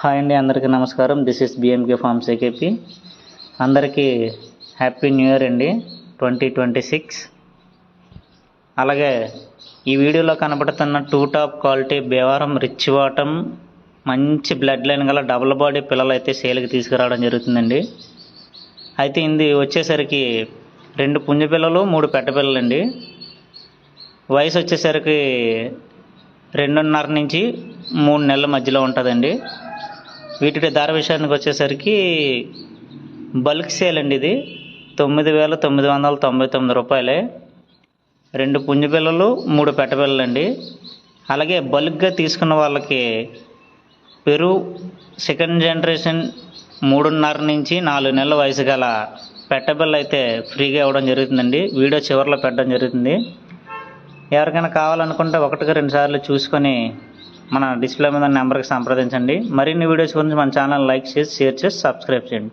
Hi అండి అందరికీ నమస్కారం. This is BMK farms AKP అందరికీ హ్యాపీ న్యూ ఇయర్ అండి ట్వంటీ ట్వంటీ సిక్స్ అలాగే ఈ వీడియోలో కనబడుతున్న టూ టాప్ క్వాలిటీ బేవారం రిచ్ వాటం మంచి బ్లడ్ లైన్ గల డబుల్ బాడీ పిల్లలు అయితే సేల్కి తీసుకురావడం జరుగుతుందండి. అయితే ఇది వచ్చేసరికి రెండు పుంజ పిల్లలు మూడు పెట్ట పిల్లలండి. వయసు వచ్చేసరికి రెండున్నర నుంచి మూడు నెలల మధ్యలో ఉంటుందండి. వీటి ధర విషయానికి వచ్చేసరికి బల్క్ సేల్ అండి ఇది. తొమ్మిది వేల తొమ్మిది వందల తొంభై తొమ్మిది రూపాయలే. రెండు పుంజ పిల్లలు మూడు పెట్టబిల్లలు అండి అలాగే బల్క్గా తీసుకున్న వాళ్ళకి పెరు సెకండ్ జనరేషన్ మూడున్నర నుంచి నాలుగు నెలల వయసు గల పెట్టబిల్ల అయితే ఫ్రీగా ఇవ్వడం జరుగుతుందండి. వీడియో చివరిలో పెట్టడం జరుగుతుంది. ఎవరికైనా కావాలనుకుంటే ఒకటికి రెండు సార్లు చూసుకొని మన డిస్ప్లే మీద నెంబర్కి సంప్రదించండి. మరిన్ని వీడియోస్ గురించి మన ఛానల్ లైక్ చేసి షేర్ చేసి సబ్స్క్రైబ్ చేయండి.